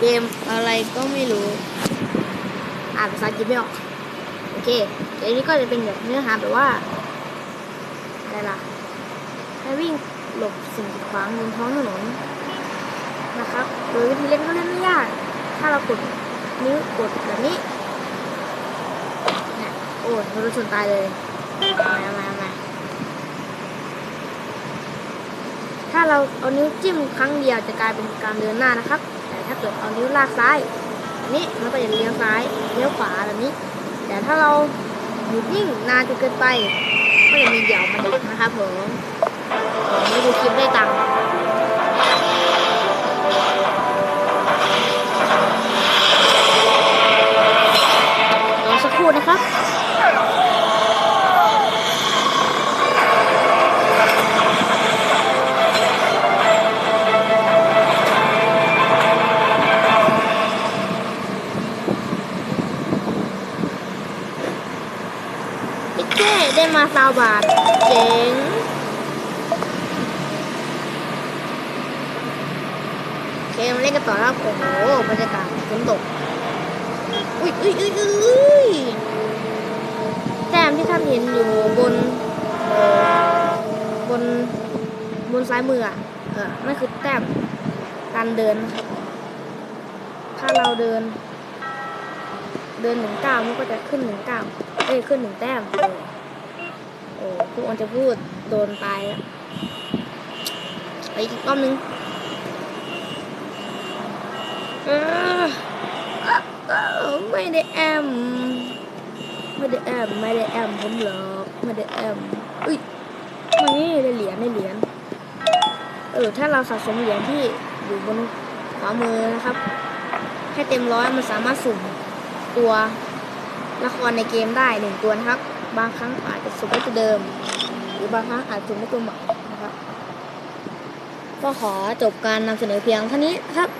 เกมอะไรก็ไม่รู้ อ่านภาษาอังกฤษไม่ออก โอเคเดี๋ยวนี้ก็จะเป็นแบบเนื้อหาแบบว่าอะไรล่ะให้วิ่งหลบสิ่งกีดขวางบนท้องถนนนะครับ โดยวิธีเล่นก็เล่นไม่ยาก ถ้าเรากดนิ้วกดแบบนี้เนี่ยโอ้ยรถชนตายเลยเอามามามาถ้าเราเอานิ้วจิ้มครั้งเดียวจะกลายเป็นการเดินหน้านะครับ ถ้าเกิดเอานิ้วลากซ้ายนี้มันก็จะเลี้ยวซ้ายเลี้ยวขวาแบบนี้ แต่ถ้าเราหยุดนิ่งนานจนเกินไป ก็จะมีเหยี่ยวมันนะครับผมไม่ดูคลิปได้ตังค์รอสักครู่นะครับ เจ้ได้มาซาวบาทเจ๋งเคมาเล่นกันต่อแล้วโอ้โหบรรยากาศฝนตกอุ้ยอุ้ยอุ้ยอุ้ยแต้มที่ท่านเห็นอยู่บนบนบนซ้ายมืออะเออนั่นคือแต้มการเดิน ถ้าเราเดิน เดินหนึ่งก้าวมันก็จะขึ้นหนึ่งก้าวเอ้ยขึ้นหนึ่งแต้มโอ้โอ้พวกมันจะพูดโดนตายแล้วไปอีกรอบนึงออเออไม่ได้แอมไม่ได้แอมไม่ได้แอมผมหรอกไม่ได้แอมอุ้ยนี่ได้เหรียญได้เหรียญเออถ้าเราสะสมเหรียญที่อยู่บนขวามือนะครับ ให้เต็มร้อยมันสามารถสุ่ม ตัวละครในเกมได้หนึ่งตัวนะครับ บางครั้งอาจจะสุ่มได้ตัวเดิม หรือบางครั้งอาจสุ่มได้ตัวใหม่นะครับ ก็ขอจบการนำเสนอเพียงเท่านี้ครับ